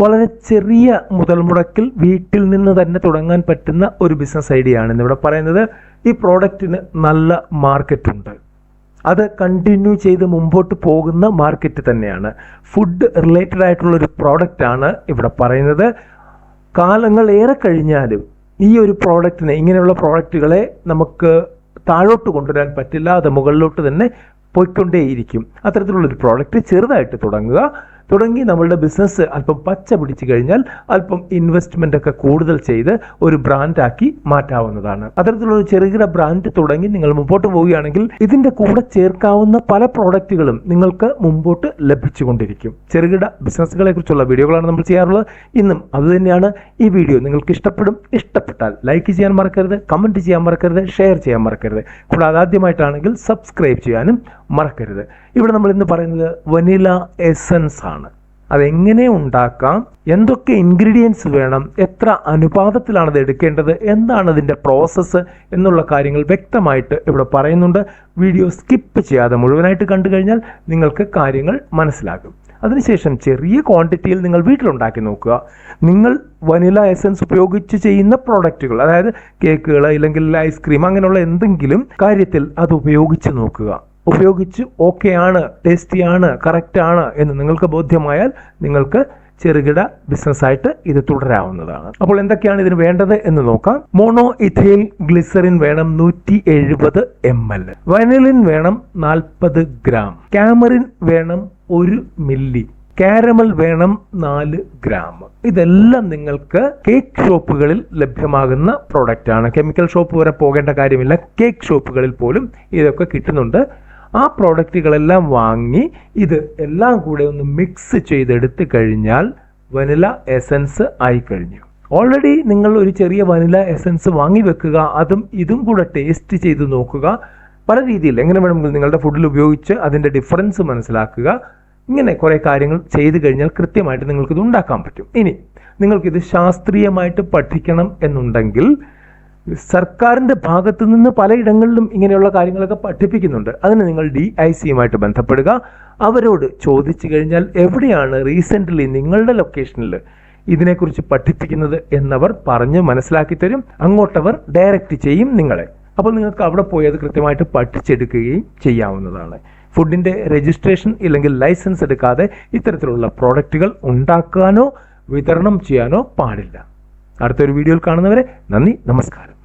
വളരെ ചെറിയ മുതൽ മുടക്കിൽ വീട്ടിൽ നിന്ന് തന്നെ തുടങ്ങാൻ പറ്റുന്ന ഒരു ബിസിനസ് ഐഡിയ ആണ് ഇവിടെ പറയുന്നത്. ഈ പ്രോഡക്റ്റിന് നല്ല മാർക്കറ്റ് ഉണ്ട്. അത് കണ്ടിന്യൂ ചെയ്ത് മുമ്പോട്ട് പോകുന്ന മാർക്കറ്റ് തന്നെയാണ്. ഫുഡ് റിലേറ്റഡ് ആയിട്ടുള്ള ഒരു പ്രോഡക്റ്റ് ആണ് ഇവിടെ പറയുന്നത്. കാലങ്ങൾ ഏറെ കഴിഞ്ഞാലും ഈ ഒരു പ്രോഡക്റ്റിനെ ഇങ്ങനെയുള്ള പ്രോഡക്റ്റുകളെ നമുക്ക് താഴോട്ട് കൊണ്ടുവരാൻ പറ്റില്ല. അത് മുകളിലോട്ട് തന്നെ പോയിക്കൊണ്ടേയിരിക്കും. അത്തരത്തിലുള്ളൊരു പ്രോഡക്റ്റ് ചെറുതായിട്ട് തുടങ്ങുക. തുടങ്ങി നമ്മളുടെ ബിസിനസ് അല്പം പച്ച പിടിച്ചു കഴിഞ്ഞാൽ അല്പം ഇൻവെസ്റ്റ്മെന്റ് ഒക്കെ കൂടുതൽ ചെയ്ത് ഒരു ബ്രാൻഡാക്കി മാറ്റാവുന്നതാണ്. അത്തരത്തിലുള്ള ഒരു ചെറുകിട ബ്രാൻഡ് തുടങ്ങി നിങ്ങൾ മുമ്പോട്ട് പോവുകയാണെങ്കിൽ ഇതിന്റെ കൂടെ ചേർക്കാവുന്ന പല പ്രോഡക്റ്റുകളും നിങ്ങൾക്ക് മുമ്പോട്ട് ലഭിച്ചുകൊണ്ടിരിക്കും. ചെറുകിട ബിസിനസ്സുകളെ കുറിച്ചുള്ള വീഡിയോകളാണ് നമ്മൾ ചെയ്യാറുള്ളത്. ഇന്നും അതുതന്നെയാണ് ഈ വീഡിയോ. നിങ്ങൾക്ക് ഇഷ്ടപ്പെടും ഇഷ്ടപ്പെട്ടാൽ ലൈക്ക് ചെയ്യാൻ മറക്കരുത് കമന്റ് ചെയ്യാൻ മറക്കരുത് ഷെയർ ചെയ്യാൻ മറക്കരുത്. കൂടാതെ ആദ്യമായിട്ടാണെങ്കിൽ സബ്സ്ക്രൈബ് ചെയ്യാനും മറക്കരുത്. ഇവിടെ നമ്മൾ ഇന്ന് പറയുന്നത് വനില എസൻസ് ആണ്. അതെങ്ങനെ ഉണ്ടാക്കാം? എന്തൊക്കെ ഇൻഗ്രീഡിയൻസ് വേണം? എത്ര അനുപാതത്തിലാണ് എടുക്കേണ്ടത്? എന്താണ് അതിന്റെ പ്രോസസ്സ് എന്നുള്ള കാര്യങ്ങൾ വ്യക്തമായിട്ട് ഇവിടെ പറയുന്നുണ്ട്. വീഡിയോ സ്കിപ്പ് ചെയ്യാതെ മുഴുവനായിട്ട് കണ്ടു കഴിഞ്ഞാൽ നിങ്ങൾക്ക് കാര്യങ്ങൾ മനസ്സിലാകും. അതിനുശേഷം ചെറിയ ക്വാണ്ടിറ്റിയിൽ നിങ്ങൾ വീട്ടിലുണ്ടാക്കി നോക്കുക. നിങ്ങൾ വനില എസൻസ് ഉപയോഗിച്ച് ചെയ്യുന്ന പ്രോഡക്റ്റുകൾ അതായത് കേക്കുകൾ അല്ലെങ്കിൽ ഐസ്ക്രീം അങ്ങനെയുള്ള എന്തെങ്കിലും കാര്യത്തിൽ അത് ഉപയോഗിച്ച് നോക്കുക. ഉപയോഗിച്ച് ഓക്കെ ആണ് ടേസ്റ്റി ആണ് എന്ന് നിങ്ങൾക്ക് ബോധ്യമായാൽ നിങ്ങൾക്ക് ചെറുകിട ബിസിനസ് ആയിട്ട് ഇത് തുടരാവുന്നതാണ്. അപ്പോൾ എന്തൊക്കെയാണ് ഇതിന് വേണ്ടത് എന്ന് നോക്കാം. മോണോ ഇഥൈൽ ഗ്ലിസറിൻ വേണം നൂറ്റി എഴുപത് എം എൽ വനിലിൻ വേണം നാൽപ്പത് ഗ്രാം കാമറിൻ വേണം ഒരു മില്ലി കാരമൽ വേണം നാല് ഗ്രാം ഇതെല്ലാം നിങ്ങൾക്ക് കേക്ക് ഷോപ്പുകളിൽ ലഭ്യമാകുന്ന പ്രോഡക്റ്റ് ആണ്. കെമിക്കൽ ഷോപ്പ് വരെ പോകേണ്ട കാര്യമില്ല. കേക്ക് ഷോപ്പുകളിൽ പോലും ഇതൊക്കെ കിട്ടുന്നുണ്ട്. ആ പ്രോഡക്റ്റുകളെല്ലാം വാങ്ങി ഇത് എല്ലാം കൂടെ ഒന്ന് മിക്സ് ചെയ്തെടുത്ത് കഴിഞ്ഞാൽ വനില എസൻസ് ആയി കഴിഞ്ഞു. ഓൾറെഡി നിങ്ങൾ ഒരു ചെറിയ വനില എസൻസ് വാങ്ങി വെക്കുക അതും ഇതും കൂടെ ടേസ്റ്റ് ചെയ്ത് നോക്കുക. പല രീതിയിൽ എങ്ങനെ വേണമെങ്കിലും നിങ്ങളുടെ ഫുഡിൽ ഉപയോഗിച്ച് അതിന്റെ ഡിഫറൻസ് മനസ്സിലാക്കുക. ഇങ്ങനെ കുറേ കാര്യങ്ങൾ ചെയ്തു കഴിഞ്ഞാൽ കൃത്യമായിട്ട് നിങ്ങൾക്കിത് ഉണ്ടാക്കാൻ പറ്റും. ഇനി നിങ്ങൾക്കിത് ശാസ്ത്രീയമായിട്ട് പഠിക്കണം എന്നുണ്ടെങ്കിൽ സർക്കാരിന്റെ ഭാഗത്തു നിന്ന് പലയിടങ്ങളിലും ഇങ്ങനെയുള്ള കാര്യങ്ങളൊക്കെ പഠിപ്പിക്കുന്നുണ്ട്. അതിന് നിങ്ങൾ ഡി ഐ സിയുമായിട്ട് ബന്ധപ്പെടുക. അവരോട് ചോദിച്ചു കഴിഞ്ഞാൽ എവിടെയാണ് റീസെന്റ്ലി നിങ്ങളുടെ ലൊക്കേഷനിൽ ഇതിനെക്കുറിച്ച് പഠിപ്പിക്കുന്നത് എന്നവർ പറഞ്ഞ് മനസ്സിലാക്കി തരും. അങ്ങോട്ടവർ ഡയറക്റ്റ് ചെയ്യും നിങ്ങളെ. അപ്പോൾ നിങ്ങൾക്ക് അവിടെ പോയി അത് കൃത്യമായിട്ട് പഠിച്ചെടുക്കുകയും ചെയ്യാവുന്നതാണ്. ഫുഡിന്റെ രജിസ്ട്രേഷൻ ഇല്ലെങ്കിൽ ലൈസൻസ് എടുക്കാതെ ഇത്തരത്തിലുള്ള പ്രോഡക്റ്റുകൾ ഉണ്ടാക്കാനോ വിതരണം ചെയ്യാനോ പാടില്ല. അടുത്തൊരു വീഡിയോയിൽ കാണുന്നവരെ നന്ദി നമസ്കാരം.